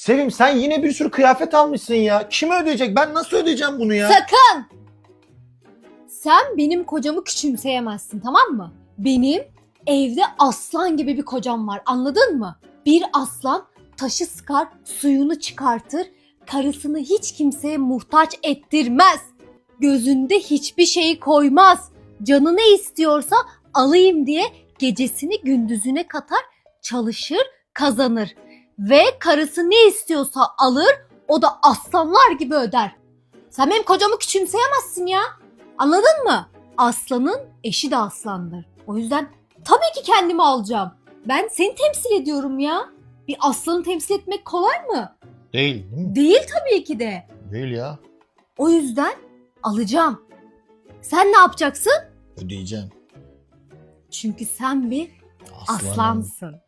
Sevim sen yine bir sürü kıyafet almışsın ya. Kim ödeyecek? Ben nasıl ödeyeceğim bunu ya? Sakın! Sen benim kocamı küçümseyemezsin tamam mı? Benim evde aslan gibi bir kocam var anladın mı? Bir aslan taşı sıkar, suyunu çıkartır, karısını hiç kimseye muhtaç ettirmez. Gözünde hiçbir şeyi koymaz. Canı ne istiyorsa alayım diye gecesini gündüzüne katar, çalışır, kazanır. Ve karısı ne istiyorsa alır, o da aslanlar gibi öder. Sen benim kocamı küçümseyemezsin ya. Anladın mı? Aslanın eşi de aslandır. O yüzden tabii ki kendimi alacağım. Ben seni temsil ediyorum ya. Bir aslanı temsil etmek kolay mı? Değil değil mi? Değil tabii ki de. Değil ya. O yüzden alacağım. Sen ne yapacaksın? Ödeyeceğim. Çünkü sen bir Aslanım. aslansın.